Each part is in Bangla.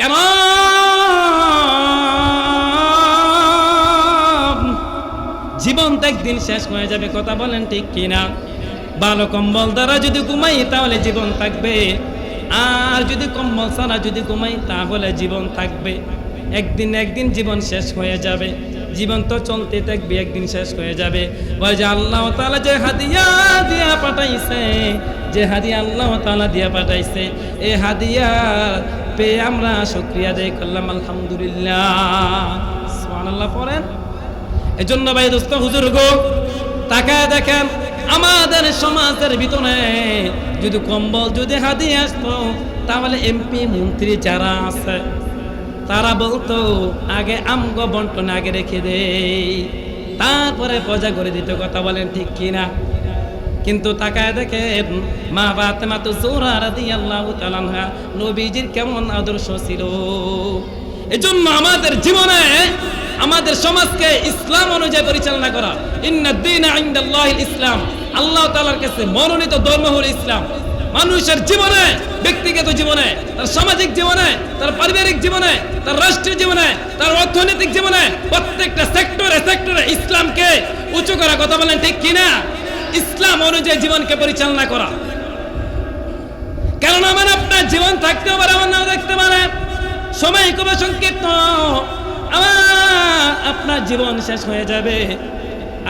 কেন জীবন তো একদিন শেষ হয়ে যাবে, কথা বলেন ঠিক কিনা? ভালো কম্বল দ্বারা যদি ঘুমাই, তাহলে জীবন থাকবে। আর যদি কম্বল ছাড়া যদি ঘুমাই, তাহলে জীবন থাকবে। একদিন একদিন জীবন শেষ হয়ে যাবে। জীবন তো চলতে থাকবে, একদিন শেষ হয়ে যাবে। ওই যে আল্লাহ তালা যে হাদিয়া দিয়া পাঠাইছে, যে হাদিয়া আল্লাহ তালা দিয়া পাঠাইছে, এ হাদিয়া পেয়ে আমরা শুক্রিয়া দেয় করলাম, আলহামদুলিল্লাহ। সুবহানাল্লাহ, পড়েন। এজন্য ভাই দোস্ত, হুজুর গো, তাকায় দেখেন, আমাদের সমাজের ভিতরে যদি কম্বল, যদি হাদিয়ে আসতো, তাহলে এমপি মন্ত্রী যারা আছে, তারা বলতো, আগে আমগ বন্টন আগে রেখে দেই তারপরে পজা করে দিত, কথা বলেন ঠিক কিনা? কিন্তু তাকায় দেখেন মা ফাতেমা তো জোরা রাদিয়াল্লাহু তাআলা নবীজির কেমন আদর্শ ছিল। এজন্য আমাদের জীবনে, আমাদের সমাজকে ইসলাম অনুযায়ী পরিচালনা করা ইনদাল্লাহিল ইসলাম, আল্লাহ তাআলার কাছে মনোনীত ধর্ম হল ইসলাম। মানুষের জীবনে, ব্যক্তিগত জীবনে, তার সামাজিক জীবনে, তার পারিবারিক জীবনে, তার রাষ্ট্রীয় জীবনে, তার অর্থনৈতিক জীবনে প্রত্যেকটা সেক্টরে সেক্টরে ইসলামকে উঁচু করা কথা বলেন ঠিক কিনা? ইসলাম অনুযায়ী জীবনকে পরিচালনা করা। কারণ আমার আপনার জীবন থাকতেও পারে, আমার নাও দেখতে পারে। সময় খুবই সংক্ষিপ্ত। আপনার জীবন শেষ হয়ে যাবে।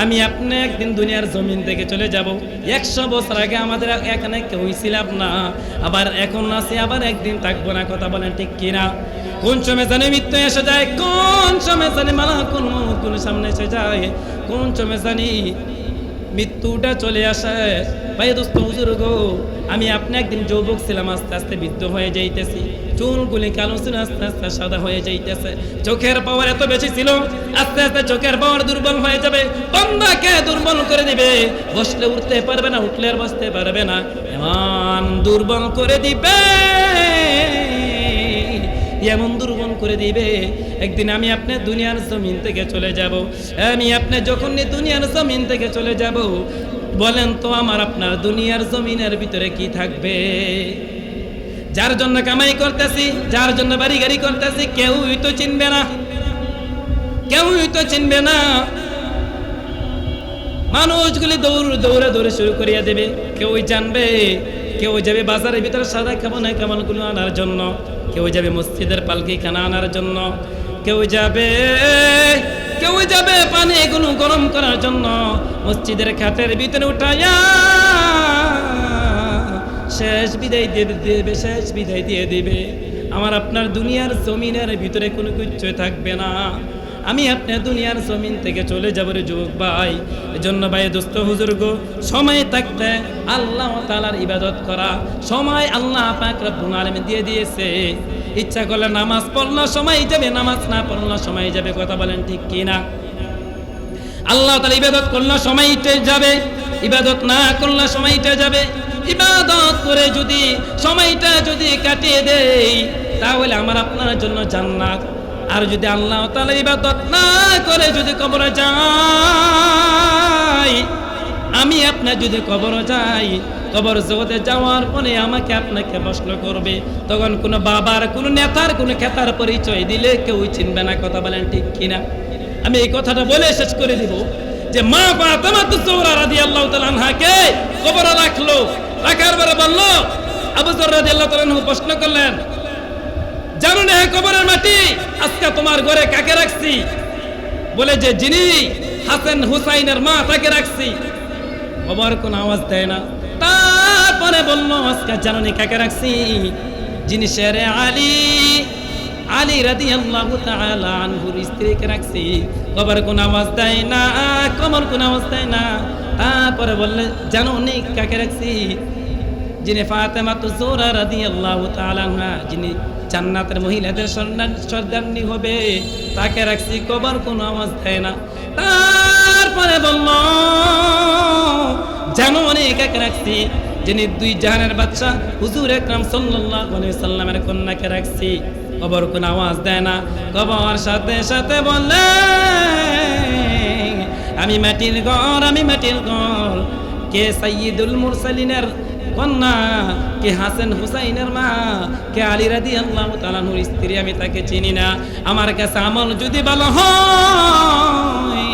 আমি আপনি একদিন দুনিয়ার জমিন থেকে চলে যাব। একশো বছর আগে আমাদের এখানে কেউ ছিলাম না। আবার এখন আছি, আবার একদিন থাকব না, কথা বলেন ঠিক কিনা? কোন সময় জানি মৃত্যু এসে যায়, কোন সময় জানি মালা কোন কোন সামনে এসে যায়? কোন সময় জানি মৃত্যুটা চলে আসে। ভাই দোস্ত, হুজুর গো, আমি আপনি একদিন যৌবক ছিলাম, আস্তে আস্তে বৃদ্ধ হয়ে যাইতেছি। চুলগুলি কালো ছিল, আস্তে আস্তে সাদা হয়ে যাইতেছে। চোখের পাওয়ার এত বেশি ছিল, আস্তে আস্তে চোখের পাওয়ার দুর্বল হয়ে যাবে। বন্দাকে দুর্বল করে দিবে। বসলে উঠতে পারবে না, উঠলে আর বসতে পারবে না। এমন দুর্বল করে দিবে, এমন দুর্বল করে দিবে। একদিন আমি আপনি দুনিয়ার জমিন থেকে চলে যাব। আমি আপনি যখন দুনিয়ার জমিন থেকে চলে যাব, বলেন তো আমার আপনার দুনিয়ার জমিনের ভিতরে কি থাকবে? যার জন্য কামাই করতেছি, যার জন্য বাড়ি গাড়ি করতেছি, কেউই তো চিনবে না। কেউই তো চিনবে না। মানুষগুলি দৌড় দৌড়ে দৌড়ে শুরু করিয়া দেবে। কেউ জানবে, কেউ যাবে বাজারের ভিতরে সাদা কেমন কামানগুলো আনার জন্য। কেউ যাবে মসজিদের পালকি খানা আনার জন্য, কেউ যাবে কেউ যাবে পানি এগুলো গরম করার জন্য মসজিদের খাটের ভিতরে উঠাইয়া শেষ বিদায় দিয়ে দেবে, শেষ বিদায় দিয়ে দেবে। আমার আপনার দুনিয়ার জমিনের ভিতরে কোনো কিচ্ছু থাকবে না। আমি আপনার দুনিয়ার জমিন থেকে চলে যাব রে যুবক ভাই। এজন্য ভাই, দোস্ত হুজুর গো সময় থাকতে আল্লাহ তালার ইবাদত করা, সময় আল্লাহ পাক রব্বুল আলামিন দিয়ে দিয়েছে। ইচ্ছা করলে নামাজ পড়ল, সময় যাবে, নামাজ না পড়ল, সময় যাবে, কথা বলেন ঠিক কি না আল্লাহ তালা ইবাদত করলে, সময়টা যাবে। ইবাদত না করলে, সময়টা যাবে। ইবাদত করে যদি, সময়টা যদি কাটিয়ে দেই, তাহলে আমার আপনার জন্য জান্নাত। আর যদি আল্লাহ তালা ইবাদত না করে যদি কবরে যাই আমি আপনার যদি কবর যাই, কবর জগতে যাওয়ার পরে আমাকে আপনাকে প্রশ্ন করবে। তখন কোনো বাবার, কোনো নেতার, কোনো খেতার পরিচয় দিলে কেউ চিনবে না, কথা বলেন ঠিক কিনা? আমি এই কথাটা বলে শেষ করে দিব যে মা ফাতেমা তো জোহরা রাদিয়াল্লাহু তাআলা আনহাকে কবরে রাখল। রাখার পরে বলল, আবু জর রাদিয়াল্লাহু তাআলা আনহু প্রশ্ন করলেন জানো না কবরের মাটি, আজকে তোমার ঘরে কাকে রাখছি? বলে যে, যিনি হাসান হুসাইনের মা, তাকে রাখছি। কবর কোন আওয়াজ দেয় না। তারপরে বলল, আজকে জানো নি কাকে রাখছি? যিনি শেরে আলী আলী রাদি আল্লাহ আনহুর স্ত্রীকে রাখছি। কবর কোন আওয়াজ দেয় না, কবর কোন আওয়াজ দেয় না। তারপরে বললে জানো কাকে রাখছি? যিনি ফাতেমা তো জোরা রাদি আল্লাহ তালানহা যিনি জান্নাতের মহিলাদের সন্ধান হবে, তাকে রাখছি কবর, কোনো আওয়াজ দেয় না। তারপরে বলল, জানো অনেক এক রাখছি, যিনি দুই জাহানের বাচ্চা, হুজুর একরাম সাল্লাল্লাহু সাল্লামের কন্যাকে রাখছি, কবর কোন আওয়াজ দেয় না। কবর সাথে সাথে বললে, আমি মাটির ঘর, আমি মাটির ঘর, কে সাইয়্যিদুল মুরসালিনের কন্যা, কে হাসেন হুসাইনের মা, কে আলী রাদি আল্লাহ তালানুর স্ত্রী, আমি তাকে চিনি না। আমার কাছে আমল যদি ভালো হয়,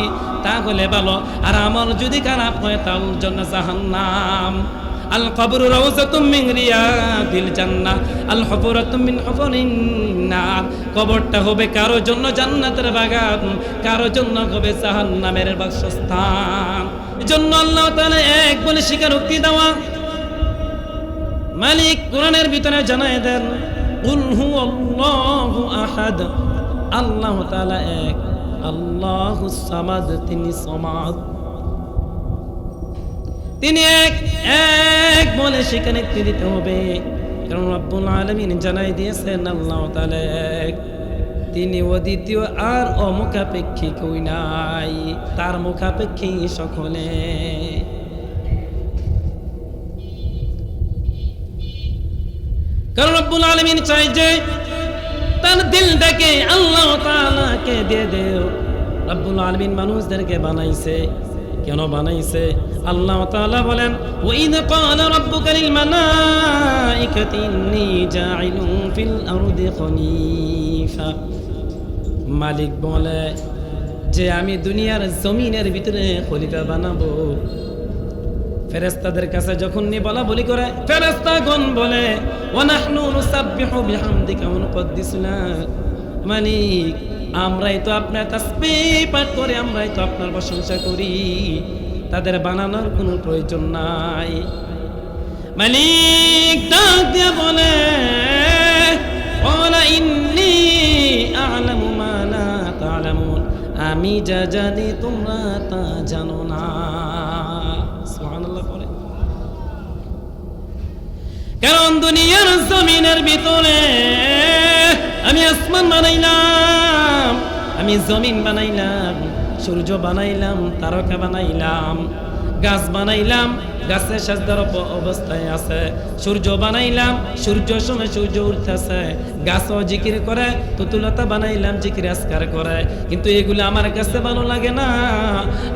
তাহলে ভালো। আর আমল যদি খারাপ হয় তার জন্য জাহান্নাম। আল কবর রাউজাতুম মিন রিয়াদিল জান্নাহ, আল হুফরাতুম মিন হুফরিন নার। কবরটা হবে কারও জন্য জান্নাতের বাগান, কারও জন্য হবে জাহান্নামের বাসস্থান। এজন্য আল্লাহ তাআলা এক বলে স্বীকারোক্তি দেওয়া মালিক কোরআনের ভিতরে জানায় দেন হুয়াল্লাহু আহাদ, আল্লাহ তাআলা এক আল্লাহুস সামাদ, তিনি সমাদ। তিনি এক এক বলে সেখানে দিতে হবে। কারণ রব্বুল আলমিন জানাই দিয়েছেন, আল্লাহ তাআলা এক, তিনি অদ্বিতীয় আর অমুখাপেক্ষী কেউ নাই, তার মুখাপেক্ষী সকলে। কারণ রব্বুল আলমিন চাই যে তার দিলটাকে আল্লাহ তাআলাকে দিয়ে দেও। রব্বুল আলমিন মানুষদেরকে বানাইছে। কেন বানাইছে? আল্লাহ তাআলা বলেন, ওয়াইদ ক্বালা রাব্বুকা লিল মালাইকাতি ইন্নী জাইলুন ফিল মালিক বলে, যে আমি দুনিয়ার জমিনের ভিতরে খলিফা বানাবো। ফেরেস্তাদের কাছে যখন নি বলা বলি করে ফেরেস্তাগণ বলে, ওয়ানাহনু নুসাব্বিহু বিহামদিকা ওয়া নুকদ্দিসু লাক মালিক, আমরাই তো আপনার তাসবিহ পাঠ করে, আমরাই তো আপনার প্রশংসা করি। তাদের বানানোর কোনো প্রয়োজন নাই। মালিক ডাক দিয়ে বলে, ওয়ালা ইন্নী আ'লামু মা লা তা'লামুন। আমি যা জানি তোমরা তা জানো না। কারণ দুনিয়ার জমিনের ভিতরে আমি আসমান বানাইলাম আমি জমিন বানাইলাম সূর্য বানাইলাম তারকা বানাইলাম। গাছ বানাইলাম, গাছের সাজদার অবস্থায় আছে। সূর্য বানাইলাম, সূর্য সময় সূর্য উঠতেছে। গাছও জিকির করে, তুতুলতা বানাইলাম, জিকির আসকার করে। কিন্তু এগুলো আমার কাছে ভালো লাগে না।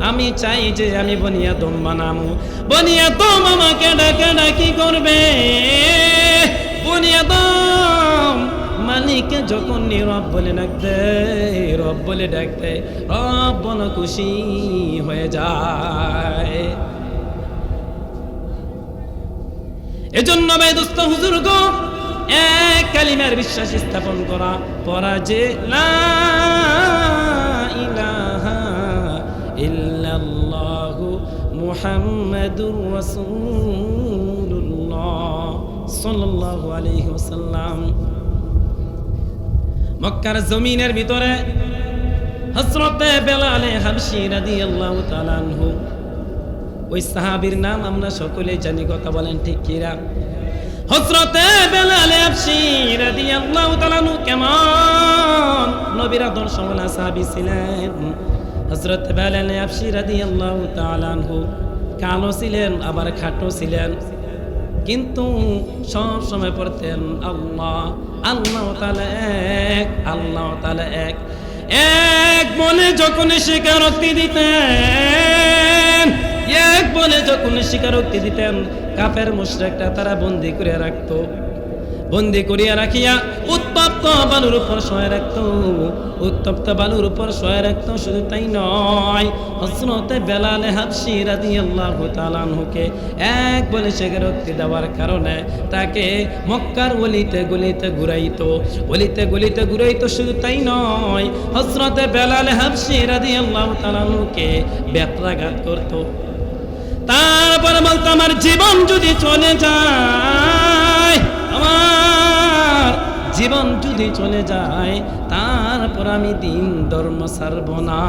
আমি চাই যে আমি বনিয়া দম বানামু। বনিয়া দম আমাকে ডাকা ডাকি করবে। বনিয়া দম মালিককে যখন নীরব বলে ডাক দেয়, রব বলে ডাক দেয়, রব বন খুশি হয়ে যায়। এজন্য ভাই দোস্ত হুজুর গো এক কালিমার বিশ্বাস স্থাপন করা পরা যে লা ইলাহা ইল্লাল্লাহু মুহাম্মাদুর রাসূলুল্লাহ সাল্লাল্লাহু আলাইহি ওয়াসাল্লাম। মক্কার জমিনের ভিতরে হযরতে বেলালে হাবশি রাদিয়াল্লাহু তাআলা আনহু। ওই সাহাবীর নাম আমরা সকলেই জানি, কথা বলেন ঠিক কিরা? হজরতে বেলালে আবশি রাদিয়াল্লাহু তাআলা আনহু কেমন? নবীর আদর্শ ওয়ালা সাহাবী ছিলেন। হজরত বেলালে আবশি রাদিয়াল্লাহু তাআলা আনহু কালো ছিলেন, আবার খাটো ছিলেন। কিন্তু সব সময় পড়তেন আল্লাহ। আল্লাহ তালা এক, আল্লাহ তালা এক। এক বলে যখন স্বীকারোক্তি দিতেন, এক বলে যখন স্বীকারোক্তি দিতেন কাপের মুশরেকটা তারা বন্দি করে রাখতো। বন্দি করিয়া রাখিয়া উত্তপ্ত বালুর উপর শোয়া রাখত। উত্তপ্ত বালুর উপর শোয়া রাখত, শুধু তাই নয় হসরতে বেলালে হাবসি রাদি আল্লাহ তালানহুকে এক বলে স্বীকারোক্তি দেওয়ার কারণে তাকে মক্কার গলিতে গলিতে ঘুরাইতো। গলিতে গলিতে ঘুরাইতো, শুধু তাই নয় হসরতে বেলালে হাবসি রাদি আল্লাহ তালানহুকে ব্যত্রাঘাত করতো। তারপরে বলতো, আমার জীবন যদি চলে যায় আমার জীবন যদি চলে যায়, তারপর আমি দিন ধর্ম সারব না।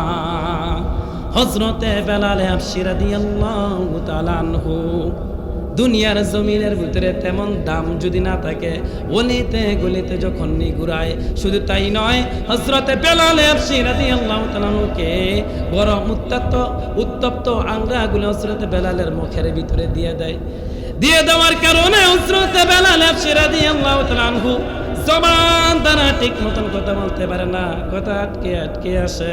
হজরতে বেলালে আফসিরা দিয়ে আল্লাহ দুনিয়ার জমিনের ভিতরে তেমন দাম যদি না থাকে, অলিতে গলিতে যখন নি ঘুরায় শুধু তাই নয় হজরতে বেলালে আফসিরাদি আল্লাহ তালানুকে গরম উত্তপ্ত উত্তপ্ত আংরাগুলো হজরতে বেলালের মুখের ভিতরে দিয়ে দেয়। দিয়ে দেওয়ার কারণে হজরতে বেলালে আফসিরাদি আল্লাহ তালানহু জবান তারা ঠিক মতন কথা বলতে পারে না, কথা আটকে আটকে আসে।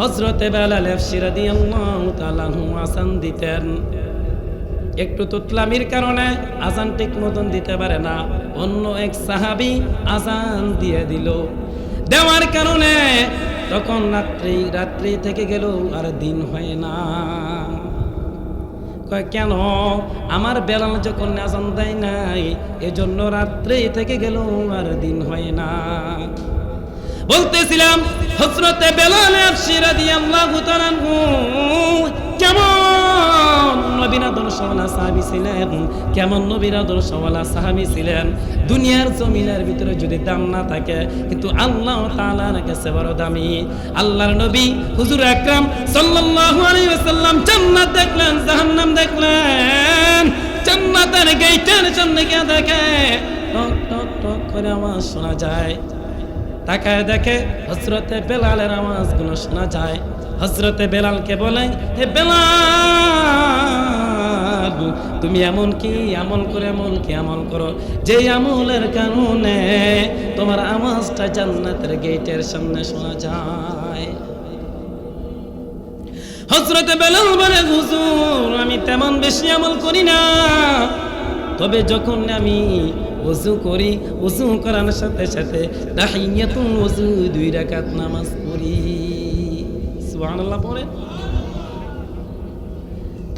হজরতে বেলালে আফসিরাদি আল্লাহ তালানহু আসান দিতেন। একটু তুতলামির কারণে আজান ঠিক মতন দিতে পারে না, অন্য এক সাহাবি আজান দিয়ে দিল। দেওয়ার কারণে তখন রাত্রি রাত্রি থেকে গেল আর দিন হয় না। কেন? আমার বেলাল যখন আজান দেয় নাই, এজন্য রাত্রে থেকে গেল আর দিন হয় না। বলতেছিলাম হজরতে বেলাল কেমন কেমন নবীরা দুনিয়ার জমিনের ভিতরে যদি দাম থাকে, কিন্তু আল্লাহ তাআলার কাছে বড় দামি। আল্লাহর নবী হুজুর আকরাম সাল্লাল্লাহু আলাইহি ওয়াসাল্লাম জান্নাত দেখলেন দেখলেন। জান্নাতের গেটের দেখে, টক টক টক করে আওয়াজ শোনা যায়। তাকায় দেখে হজরতে বেলালের আওয়াজগুলো শোনা যায়। হজরতে বেলালকে বলে হে বেলাল, তুমি এমন কি? আমল করে এমন কি আমল করো? যে আমলের কারণে তোমার আওয়াজটা জান্নাতের গেটের সামনে শোনা যায়। হজরতে বেলাল বলে, হুজুর, আমি তেমন বেশি আমল করি না। তবে যখন আমি ওযু করি, ওযু করার সাথে সাথে তাহিয়াতুল ওযু, দুই রাকাত নামাজ পড়ি। সুবহানাল্লাহ, পড়ে।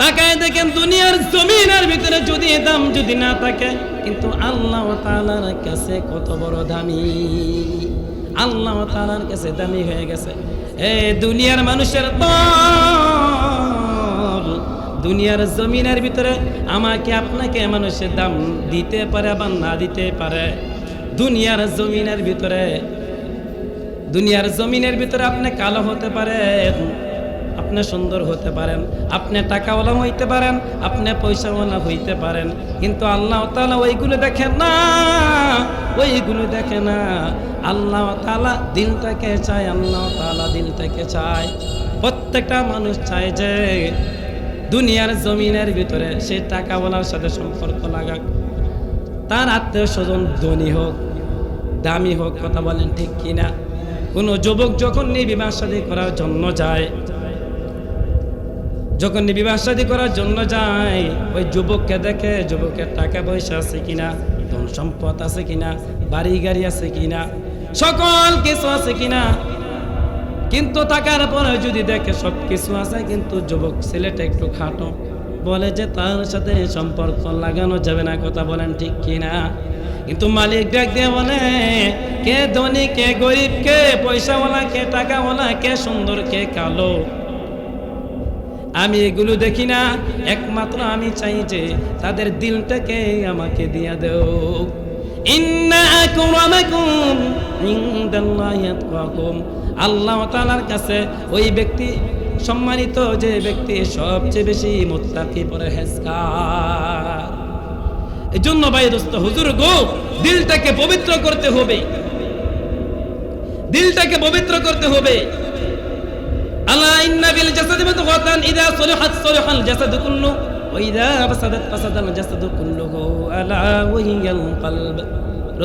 তাকায় দেখেন দুনিয়ার জমিনের ভিতরে যদি দাম যদি না থাকে, কিন্তু আল্লাহ তাআলার কাছে কত বড় দামি। আল্লাহ তাআলার কাছে দামি হয়ে গেছে। এ দুনিয়ার মানুষের দল দুনিয়ার জমিনের ভিতরে আমাকে আপনাকে মানুষের দাম দিতে পারে বা না দিতে পারে। দুনিয়ার জমিনের ভিতরে, দুনিয়ার জমিনের ভিতরে আপনি কালো হতে পারেন আপনি সুন্দর হতে পারেন, আপনি টাকাওয়ালা হইতে পারেন, আপনি পয়সাওয়ালা হইতে পারেন। কিন্তু আল্লাহ তালা ওইগুলো দেখেন না, ওইগুলো দেখে না। আল্লাহ তালা দিলটাকে চায়, আল্লাহ তালা দিলটাকে চায়। প্রত্যেকটা মানুষ চায় যে দুনিয়ার জমিনের ভিতরে সে টাকাওয়ালার সাথে সম্পর্ক লাগাক। তার আত্মীয় স্বজন ধনী হোক, দামি হোক, কথা বলেন ঠিক কিনা। কোনো যুবক যখন নিয়ে বিবাহ শাদী করার জন্য যায়, যখন নিয়ে বিবাহ শাদী করার জন্য যায়, ওই যুবককে দেখে যুবকের টাকা পয়সা আছে কিনা, ধন সম্পদ আছে কিনা, বাড়ি গাড়ি আছে কিনা, সকল কিছু আছে কিনা কিন্তু টাকার পরে যদি দেখে সব কিছু আছে, কিন্তু যুবক ছেলেটা একটু খাটো। বলে যে তার সাথে সম্পর্ক লাগানো যাবে না, কথা বলেন ঠিক কিনা? কিন্তু মালিক ডাক দিয়ে বলে, কে ধনী, কে গরিব, কে পয়সাওয়ালা, কে টাকা টাকাওয়ালা, কে সুন্দর, কে কালো? আমি এগুলো দেখি না, একমাত্র আমি চাই যে তাদের দিলটাকে আমাকে দিয়া দেও। ইন্না আকরামাকুম ইনদাল্লাহি আতকাকুম আল্লাহ তাআলার কাছে ওই ব্যক্তি, সম্মানিত যে ব্যক্তি সবচেয়ে বেশি মোত্তাকি পরে পরহেজগার। এই জন্য ভাই দোস্ত, হুজুর গো, দিলটাকে পবিত্র করতে হবে। দিলটাকে পবিত্র করতে হবে। আলা ইন্না বিল জাসাদি মুদগাতান ইদা সলিহাত সলিহাল জাসাদু কুল্লু, ওয়া ইদা ফাসাদাত ফাসাদাল জাসাদু কুল্লুহু আলা ওয়াহিয়াল কলব।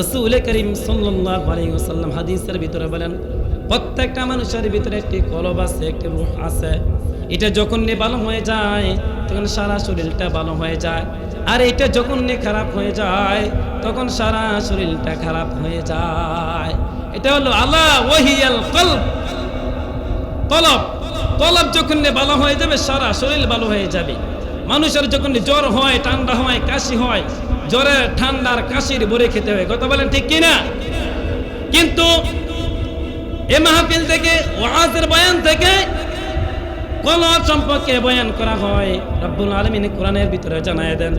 রাসূল করিম সাল্লাল্লাহু আলাইহি ওয়াসাল্লাম হাদিসের ভিতরে বলেন প্রত্যেকটা মানুষের ভিতরে একটি কলব আছে, একটি রূহ আছে। এটা যখন নিয়ে ভালো হয়ে যায়, তখন সারা শরীরটা ভালো হয়ে যায়। আর এটা যখন নিয়ে খারাপ হয়ে যায়, তখন সারা শরীরটা খারাপ হয়ে যায়। এটা হলো আল্লাহ ওয়াহিয়াল কলব। তলব তলব যখন নিয়ে ভালো হয়ে যাবে, সারা শরীর ভালো হয়ে যাবে। মানুষের যখন জ্বর হয়, ঠান্ডা হয়, কাশি হয় জ্বরের ঠান্ডার কাশির বরে খেতে হয়। কথা বলেন ঠিক কিনা? কিন্তু এ মাহফিল থেকে, ওয়াজের বয়ান থেকে কলব সম্পর্কে বয়ান করা হয়। রব্বুল আলামিন কোরআনের ভিতরে জানায় দেন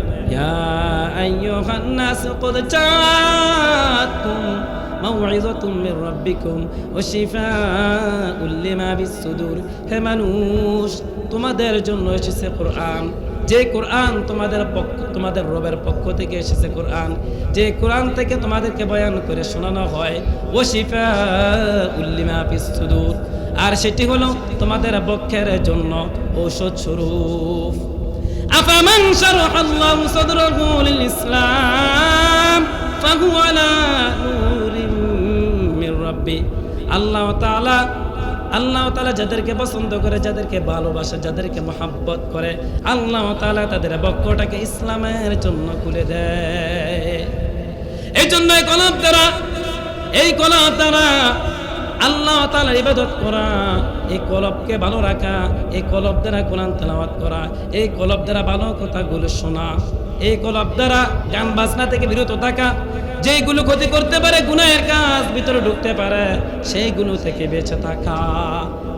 মির রাব্বিকুম ওয়া শিফাউল লিমা বিসসুদুর হে মানুষ, তোমাদের জন্য এসেছে কোরআন। যে কোরআন তোমাদের পক্ষ তোমাদের রবের পক্ষ থেকে এসেছে কোরআন, যে কোরআন থেকে তোমাদেরকে বয়ান করে শোনানো হয় ও শিফা উল্লিমা বিসসুদুর আর সেটি হলো তোমাদের বক্ষের জন্য ঔষধ স্বরূপ। আফামান শারাহাল্লাহু সাদরাহু লিল ইসলাম, ফাহুয়া আলা নূরিম মির রাব্বি। আল্লাহ তাআলা আল্লাহ তালা যাদেরকে পছন্দ করে, যাদেরকে ভালোবাসে, যাদেরকে মহাব্বত করে, আল্লাহ তালা তাদের বক্ষটাকে ইসলামের জন্য খুলে দেয়। এই জন্য কলব দ্বারা, এই কলব দ্বারা আল্লাহ তালা ইবাদত করা, এই কলবকে ভালো রাখা, এই কলব দ্বারা কোরআন তেলাওয়াত করা, এই কলব দ্বারা ভালো কথাগুলো শোনা এই কলব দ্বারা গান বাজনা থেকে বিরত থাকা, যেইগুলো ক্ষতি করতে পারে, গুনাহের কাজ ভিতরে ঢুকতে পারে, সেইগুলো থেকে বেঁচে থাকা।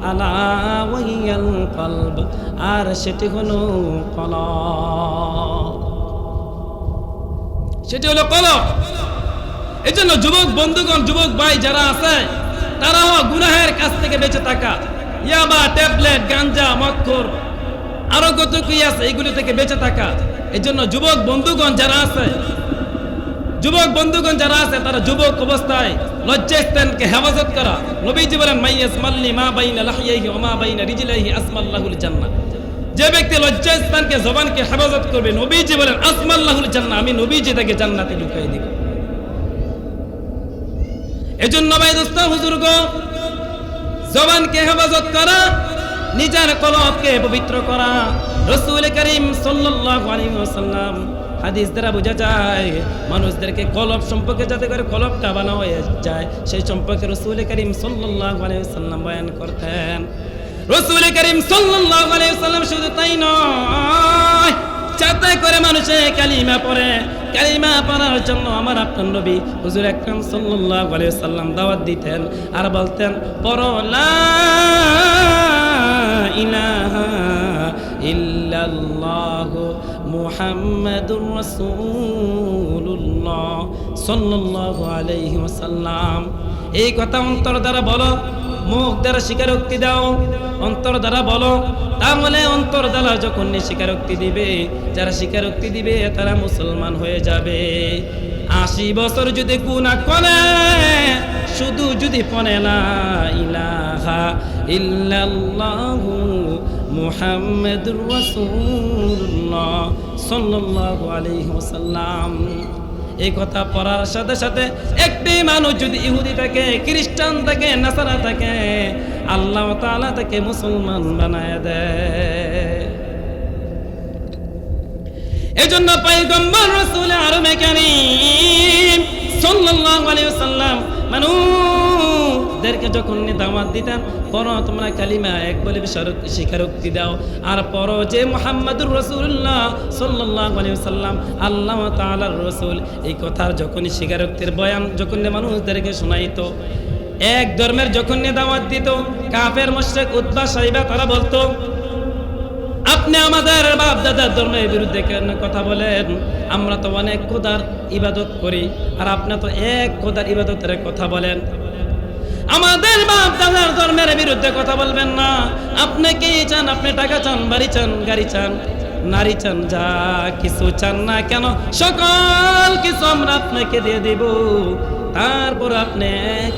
আলা ওয়াইয়াল কলব, আর সেটি হলো কলব। সেটি হলো এই জন্য যুবক, বন্ধুগণ, যুবক ভাই যারা আছে তারাও গুনাহের কাছ থেকে বেঁচে থাকা। ইয়াবা, ট্যাবলেট, গাঞ্জা, মক্কর, আরও কত কি আছে, এগুলো থেকে বেঁচে থাকা। এই জন্য যুবক বন্ধুগণ যারা আছে, যুবক বন্ধুগণ যারা আছে, তারা যুবক অবস্থায় লজ্জাস্থানকে হেফাজত করা। নবীজি বলেন, মাইয়াস মাল্লি মা বাইনা লাহিয়াহি ওয়া মা বাইনা রিজলাইহি আসমাল্লাহুল জান্নাহ। যে ব্যক্তি লজ্জাস্থানকে, জবানকে হেফাজত করবে, নবীজি বলেন, আসমাল্লাহুল জান্নাহ, আমি নবীজি তাকে জান্নাতে ঢুকাই দিব। এজন্য ভাই দোস্ত হুজুর্গ জবানকে হেফাজত করা নিজের কলবকে পবিত্র করা। রসুল করিম ওয়াসাল্লাম হাদিস দ্বারা বোঝা যায়, মানুষদেরকে কলব সম্পর্কে যাতে করে কলবটা বানা হয়ে যায়, সেই সম্পর্কে রসুল করিম ওয়াসাল্লাম বয়ান করতেন। রসুল করিম ওয়াসাল্লাম শুধু তাই নয় যাতে করে মানুষে কালিমা পড়ে। কালিমা পড়ার জন্য আমার আপনার নবী হুজুর আকরাম সাল্লাল্লাহু আলাইহি সাল্লাম দাওয়াত দিতেন আর বলতেন, পড়ো, লা ইলাহা ইল্লাল্লাহ মুহাম্মাদুর রাসূলুল্লাহ সাল্লাল্লাহু আলাইহি ওয়াসাল্লাম। এই কথা অন্তর দ্বারা বলো মুখ দ্বারা স্বীকারোক্তি দাও, অন্তর দ্বারা বলো। তাহলে অন্তর দ্বারা যখন স্বীকারোক্তি দিবে, যারা স্বীকারোক্তি দিবে, তারা মুসলমান হয়ে যাবে। আশি বছর যদি গুণা করে, শুধু যদি পনে ইলাহা ইল্লাল্লাহু মুহাম্মাদুর সাল্লাল্লাহু আলাইহি ওয়াসাল্লাম। এই কথা পড়ার সাথে সাথে একটি মানুষ যদি ইহুদি থাকে, খ্রিস্টান থাকে, নাসারা থাকে, আল্লাহ তালা তাকে মুসলমান বানায় দেয়। এজন্য পাইগম্বর রসুল আর মেকানি সাল্লাল্লাহু ওয়াসাল্লাম মানুষদেরকে যখন দাওয়াত দিতেন পড়ো তোমরা কালিমা এক বলে স্বীকারোক্তি দাও। আর পড়ো যে মুহাম্মাদুর রাসূলুল্লাহ সাল্লাল্লাহু আলাইহি ওয়াসাল্লাম, আল্লাহ তাআলার রাসূল, এই কথার যখন স্বীকারোক্তির বয়ান যখন মানুষদেরকে শোনাইতো, এক ধর্মের যখন দাওয়াত দিত, কাফের, মুশরিক, উতবা, সাইবা, তারা বলতো, আপনি আমাদের বাপ দাদার ধর্মের বিরুদ্ধে কেন কথা বলেন? আমরা তো অনেক খোদার ইবাদত করি, আর আপনি তো এক খোদার ইবাদতের কথা বলেন। আমাদের বাপ দাদার ধর্মের বিরুদ্ধে কথা বলবেন না। আপনি কি চান? আপনি টাকা চান, বাড়ি চান, গাড়ি চান, নারী চান, যা কিছু চান না কেন, সকল কিছু আমরা আপনাকে দিয়ে দিব। তারপর আপনি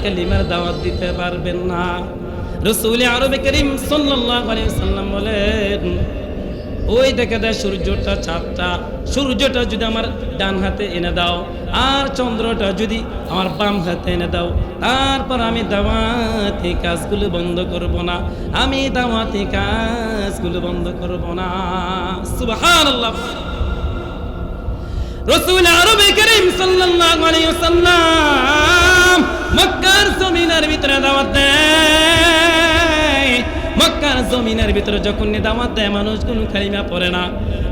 কালিমার দাওয়াত দিতে পারবেন না। রসুল আরবে করিম সাল্লাম বলেন ওই দেখে দেয় সূর্যটা চাঁদটা সূর্যটা যদি আমার ডান হাতে এনে দাও, আর চন্দ্রটা যদি আমার বাম হাতে এনে দাও, তারপর আমি দাওয়াতি কাজগুলো বন্ধ করব না। আমি দাওয়াতি কাজগুলো বন্ধ করব না। সুবহানাল্লাহ। রসুল আরবে করিম সাল্লাল্লাহু আলাইহি ওয়াসাল্লাম মক্কার জমিনের ভিতরে দাওয়াত দেয় মক্কার জমিনের ভিতরে যখন দাওয়াত দেয় মানুষ কোনো কালিমা পড়ে না।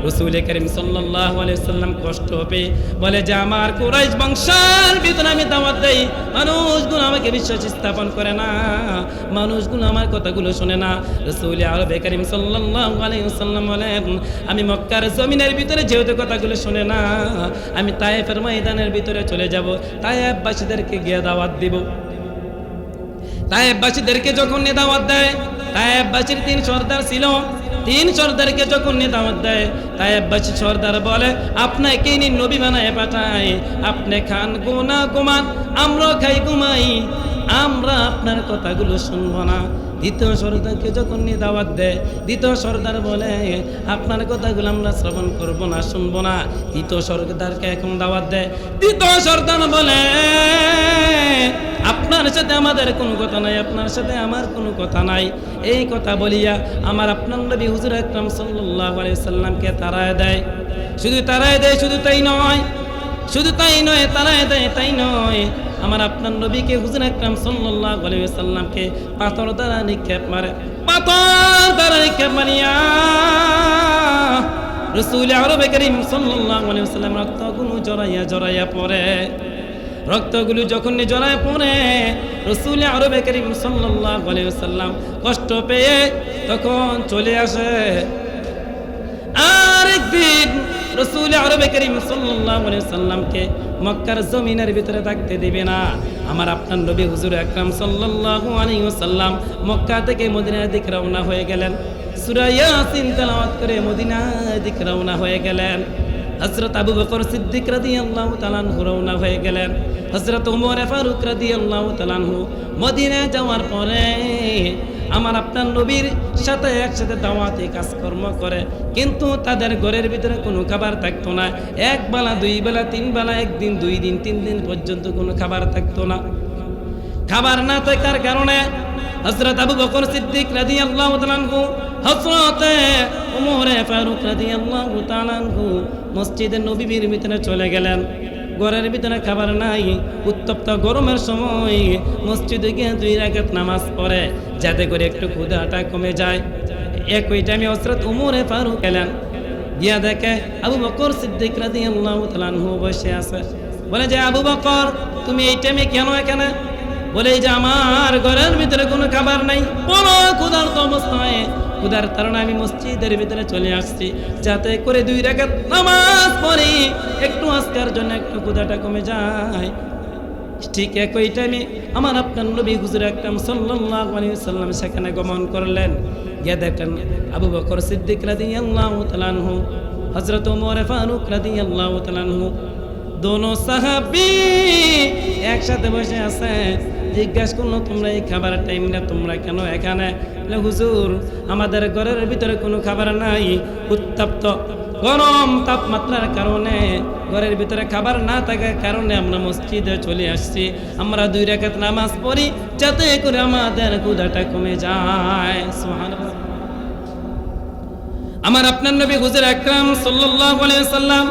রসুল করিম সাল্লাল্লাহু আলাইহি ওয়াসাল্লাম কষ্ট হবে বলে, যে আমার কুরাইশ বংশের ভিতরে আমি দাওয়াত দেই, মানুষগুলো আমাকে বিশ্বাস স্থাপন করে না। মানুষগুলো আমার কথাগুলো শুনে না। রসুল আরবে করিম সাল্লাল্লাহু আলাইহি ওয়াসাল্লাম বলেন, আমি মক্কার জমিনের ভিতরে যেহেতু কথাগুলো শুনে না, আমি তায়েফের ময়দানের ভিতরে চলে যাব। তায়েফবাসীদেরকে গিয়ে দাওয়াত দিব। তায়েফবাসীদেরকে যখন দাওয়াত দেয় তায়েববাসীর তিন সর্দার ছিল। তিন সর্দারকে যখন দাওয়াত দেয় তায়েববাসী সর্দার বলে, আপনাকে নিন নবী বানায় পাঠায় আপনি খান গোনা গোমান, আমরা খাই ঘুমাই। আমরা আপনার কথাগুলো শুনব না। দ্বিতীয় সর্দারকে যখন দাওয়াত দেয়, দ্বিতীয় সর্দার বলে, আপনার কথাগুলো আমরা শ্রবণ করব না, শুনব না। তৃতীয় সর্দারকে এখন দাওয়াত দেয়। দ্বিতীয় সর্দার বলে আপনার সাথে আমাদের কোনো কথা নাই, আপনার সাথে আমার কোনো কথা নাই। এই কথা বলিয়া আমার আপনার নবী হুজুর আকরাম আলাইহি সাল্লামকে তারায় দেয়। শুধু তারায় দেয়, শুধু তাই নয়, শুধু তাই নয়, তারায় দেয়, তাই নয়। আমার আপনার নবীকে হুজুর আকরাম আলাইহি সাল্লামকে পাথর দ্বারা নিক্ষেপ মারে। পাথর দ্বারা নিক্ষেপ মারিয়া রসুল আরবে করিম সাল্লাল্লাহু আলাইহি ওয়াসাল্লাম রক্তগুলো জড়াইয়া জড়াইয়া পড়ে। রক্তগুলো যখন জড়ায় পড়ে, রসুল আরবে করিম ওয়াসাল্লাম কষ্ট পেয়ে তখন চলে আসে। আর একদিন রসুল আরবে করিম আলাইহি সাল্লামকে মক্কার জমিনের ভিতরে থাকতে দিবে না। আমার আপনার নবী হুজুর আকরাম সাল্লাল্লাহু আলাইহি ওয়াসাল্লাম মক্কা থেকে মদিনার দিকে রওনা হয়ে গেলেন। সুরাইয়া ইয়াসিন তেলাওয়াত করে মদিনার দিকে রওনা হয়ে গেলেন। হযরত আবু বকর সিদ্দিক রাদিয়াল্লাহু তাআলা আনহু রওনা হয়ে গেলেন। হযরত ওমর ফারুক রাদিয়াল্লাহু তাআলা আনহু মদিনায় যাওয়ার পরে আমার আপনার নবীর সাথে একসাথে দাওয়াতে কাজকর্ম করে। কিন্তু তাদের ঘরের ভিতরে কোনো খাবার থাকতো না। এক বেলা, দুই বেলা, তিন বেলা, একদিন, দুই দিন, তিন দিন পর্যন্ত কোনো খাবার থাকতো না। খাবার না থাকার কারণে হজরত আবু বকর সিদ্দিক রাজি আল্লাহ তালানহু হজরত উমরে ফারুক রাজি আল্লাহ তালানহু মসজিদে নবীর ভিতরে চলে গেলেন। ঘরের ভিতরে খাবার নাই, উত্তপ্ত গরমের সময় মসজিদে গিয়ে দুই রাকাত নামাজ পড়ে, যাতে করে একটু ক্ষুধাটা কমে যায়। একই টাইমে হজরত উমরে ফারুক এলেন। গিয়া দেখে আবু বকর সিদ্দিক রাজি আল্লাহ তালানহু বসে আছে। বলে, যে আবু বকর, তুমি এই টাইমে কেন এখানে? বলে যে আমার ঘরের ভিতরে কোনো খাবার নাই। বড় ক্ষুধার্ত অবস্থায় ক্ষুধার কারণে আমি মসজিদের ভিতরে চলে আসছি। যাতে করে দুই রাকাত নামাজ পড়ি, একটু আজকের জন্য একটু ক্ষুধাটা কমে যায়। ঠিক একই টাইমে আমার আপনার নবী হুজুর আকরাম সাল্লাল্লাহু আলাইহি সাল্লাম সেখানে গমন করলেন। গিয়ে দেখলেন আবু বকর সিদ্দিক রাদিয়াল্লাহু তাআলা আনহু, হযরত ওমর ফারুক রাদিয়াল্লাহু তাআলা আনহু, দোনো সাহাবি একসাথে বসে আছে জিজ্ঞাসা করল, তোমরা এই খাবার টাইম না তোমরা কেন এখানে? হুজুর, আমাদের ঘরের ভিতরে কোনো খাবার নাই। উত্তপ্ত, গরম তাপমাত্রার কারণে ঘরের ভিতরে খাবার না থাকার কারণে আমরা মসজিদে চলে আসছি। আমরা দুই রেখাত নামাজ পড়ি, যাতে করে আমাদের ক্ষুধাটা কমে যায়। সুবহানাল্লাহ। আমার আপনার নবী হুজুর আকরাম সাল্লাল্লাহু আলাইহি সাল্লাম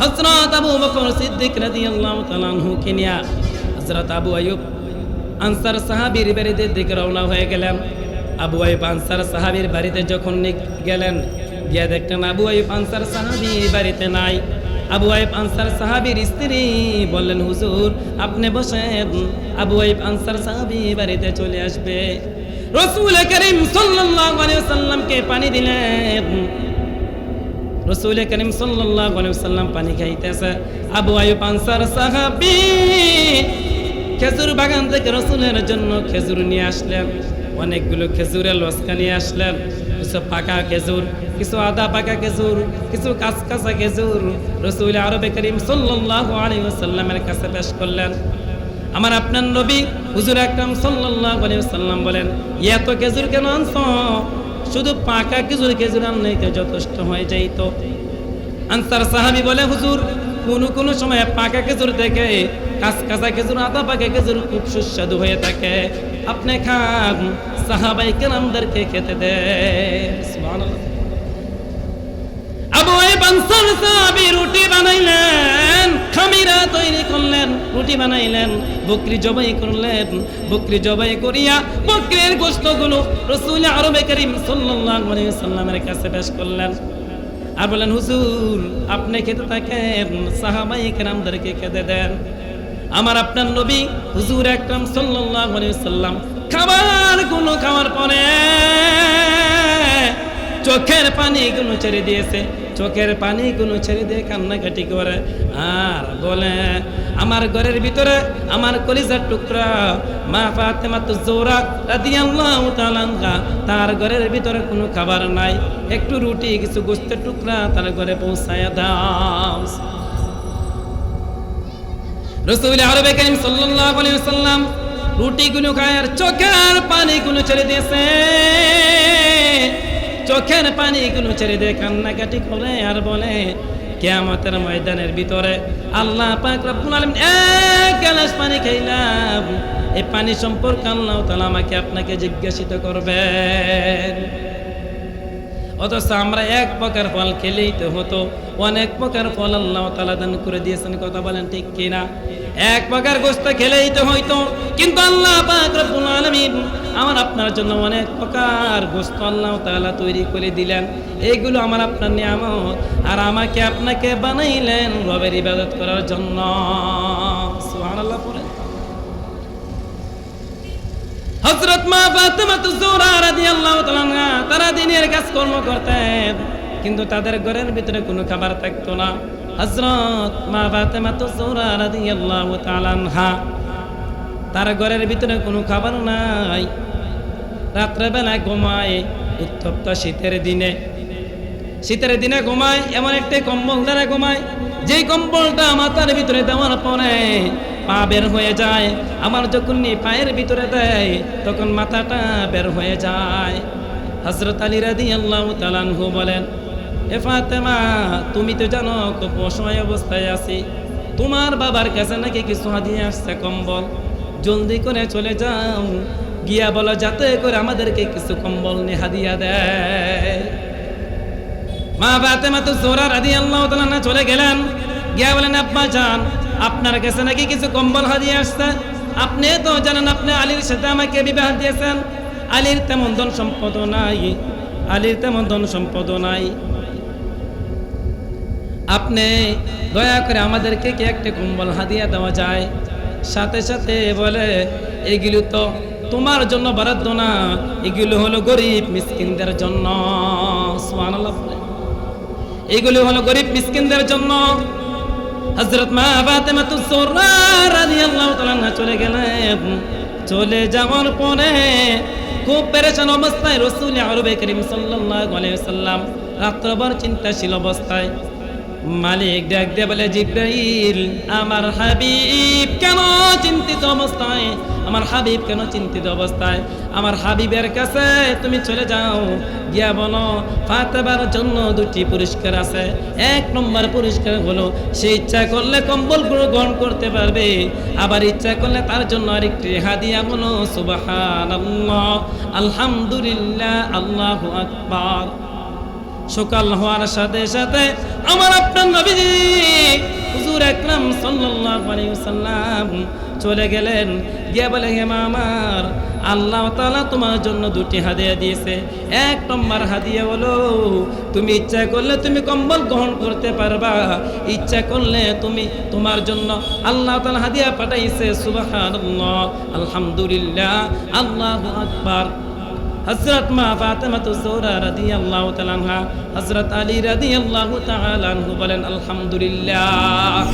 হযরত আবু বকর সিদ্দিক রাদিয়াল্লাহু তাআলা আনহু কে হযরত আবু আইয়ুব আনসার সাহাবীর বাড়িতে দিকে রওনা হয়ে গেলেন। আবু আইয়ুব আনসার সাহাবীর বাড়িতে যখন গেলেন, গিয়ে দেখলেন আবু আইয়ুব আনসার সাহাবী বাড়িতে নাই। আবু আইব আনসার সাহাবীর স্ত্রী বললেন, হুজুর, আপনি বসেন। আবু আইব আনসার সাহাবী বাড়িতে চলে আসবে। রসুল করিম সাল্লামকে পানি দিলেন। রসুল করিম সাল্লাম পানি খাইতেছে। আবু আইব আনসার সাহাবী খেজুর বাগান থেকে রসুলের জন্য খেজুর নিয়ে আসলেন। অনেকগুলো খেজুরের লস্কা নিয়ে আসলেন। কিছু পাকা খেজুর, কিছু আদা পাকা খেজুর, কিছু কাঁচা খেজুর রসুল আরবে করিম সাল্লাল্লাহু আলাইহি কাছে পেশ করলেন। আমার আপনার নবী হুজুর আকরাম সাল্লাল্লাহু আলাইহি ওয়াসাল্লাম বলেন, এত খেজুর কেন আনছো? শুধু পাকা খেজুর খেজুর আনলেই তো যথেষ্ট হয়ে যাইতো। আনসার সাহাবি বলে, হুজুর কোন কোন সময় পাকা খেজুর থেকে কাঁচ কাঁচা খেজুর আদা পাকা খেজুর খুব সুস্বাদু হয়ে থাকে। আপনি খান, সাহাবাই কেরামদেরকে খেতে সুবহানাল্লাহ। আবু আইব আনসার রুটি বানাইলেন, খামিরা তৈরি করলেন, রুটি বানাইলেন, বকরি জবাই করলেন, বকরি জবাই করিয়া রাসূল কাছে পেশ করলেন। আর বলেন, হুজুর, আপনি খেতে থাকেন? সাহাবাই কেরামদেরকে খেতে দেন। আমার আপনার নবী, হুজুর একরাম সাল্লাল্লাহু আলাইহি সাল্লাম খাবারগুলো খাওয়ার পরে চোখের পানি গুলো ছেড়ে দিয়েছে। চোখের পানি কোনো ছেড়ে দিয়ে কান্নাকাটি করে। আর বলে, আমার ঘরের ভিতরে আমার কলিজার টুকরা, মা ফাতেমা তো জোরা রাদিয়াল্লাহু তাআলা তার ঘরের ভিতরে কোনো খাবার নাই। একটু রুটি, কিছু গোস্তের টুকরা তার ঘরে পৌঁছায়া দাও। রসুল আরবে করিম সাল্লাল্লাহু আলাইহি ওয়াসাল্লাম রুটিগুলো খায় আর চোখের পানিগুলো ছেড়ে দিয়েছে। চোখের পানিগুলো ছেড়ে দিয়ে কান্নাকাটি করে আর বলে, কেয়ামতের ময়দানের ভিতরে আল্লাহ এক গ্লাস পানি খাইলাম। এই পানি সম্পর্কে আল্লাহ তাআলা আমাকে আপনাকে জিজ্ঞাসিত করবেন। অথচ আমরা এক প্রকার ফল খেলেই তো হতো, অনেক প্রকার ফল আল্লাহ তালা দান করে দিয়েছেন, কথা বলেন ঠিক কিনা? এক প্রকার গোস্ত খেলেই তো হইতো। কিন্তু আল্লাহ আমার আপনার জন্য অনেক প্রকার গোস্ত আল্লাহ তাআলা তৈরি করে দিলেন। এইগুলো আমার আপনার নিয়ামত। আর আমাকে আপনাকে বানাইলেন রবের ইবাদত করার জন্য। সুবহানাল্লাহ মা ফাতেমা জোহরা রাদিয়াল্লাহু তাআলা তারা দিনের কাজ কর্ম করতেন। কিন্তু তাদের ঘরের ভিতরে কোনো খাবার থাকতো না। হজরত মা ফাতেমা জোহরা রাদিয়াল্লাহু তাআলা আনহা। তার ঘরের ভিতরে কোনো খাবার নাই। রাত্রেবেলা ঘুমায় উত্তপ্ত শীতের দিনে। শীতের দিনে ঘুমায়, এমন একটি কম্বল দ্বারা ঘুমায়, যেই কম্বলটা মাথার ভিতরে দেওয়ার পরে পা বের হয়ে যায়, আমার যখন পায়ের ভিতরে দেয়, তখন মাথাটা বের হয়ে যায়। হজরত আলী রাদি আল্লাহ তালানহু বলেন এ ফাতেমা, তুমি তো জানো খুব অসহায় অবস্থায় আছি। তোমার বাবার কাছে নাকি কিছু হাদিয়ে আসছে কম্বল। জলদি করে চলে যাও। গিয়া বলো, যাতে করে আমাদেরকে কিছু কম্বল নিয়ে হাদিয়া দেয়। মা ফাতেমা তো জোরা রাদি আল্লাহ তাআলা চলে গেলেন। গিয়া বলেন, আব্বা যান, আপনার কাছে নাকি কিছু কম্বল হাদিয়ে আসছে। আপনি তো জানেন, আপনি আলীর সাথে আমাকে বিবাহ দিয়েছেন। আলীর তেমন ধন সম্পদ নাই। আলীর তেমন ধন সম্পদ নাই। আপনি দয়া করে আমাদেরকে কি একটা কম্বল হাদিয়া দেওয়া যায়? সাথে সাথে বলে, এগুলো তো তোমার জন্য বরাদ্দ না। এগুলো হলো গরিব মিসকিনদের জন্য। এগুলো হলো গরিব মিসকিনদের জন্য। হযরত মা চলে গেলেন। চলে যাওয়ার পরে খুব পেরেশান অবস্থায় রসুল আরবে করিম সাল্লাম রাত্রভর চিন্তাশীল অবস্থায় মালিক ডাক দিয়ে বলে, জিব্রাইল, আমার হাবিব কেন চিন্তিত অবস্থায়? আমার হাবিব কেন চিন্তিত অবস্থায়? আমার হাবিবের কাছে তুমি চলে যাও, গিয়া বলো ফাতেবার জন্য দুটি পুরস্কার আছে। এক নম্বর পুরস্কার হলো, সে ইচ্ছা করলে কম্বল গ্রহণ করতে পারবে। আবার ইচ্ছা করলে তার জন্য আরেকটি হাদিয়া বলো সুবাহান আলহামদুলিল্লাহ, আল্লাহ আকবার। সকাল হওয়ার সাথে সাথে আমার আপনার নবীজি হুজুর আকরাম সাল্লাল্লাহু আলাইহি চলে গেলেন। গিয়ে বলে, হে মা আমার, আল্লাহ তালা তোমার জন্য দুটি হাদিয়া দিয়েছে। এক নম্বর হাদিয়া হলো, তুমি ইচ্ছা করলে তুমি কম্বল গ্রহণ করতে পারবা। ইচ্ছা করলে তুমি তোমার জন্য আল্লাহ তালা হাদিয়া পাঠাইছে। সুবহানাল্লাহ, আলহামদুলিল্লাহ, আল্লাহু আকবার। হজরত মা ফাতেমা তো জোহরা রাদিয়াল্লাহু তাআলা আনহা হজরত আলী রাদিয়াল্লাহু তাআলা আনহু বলেন আলহামদুলিল্লাহ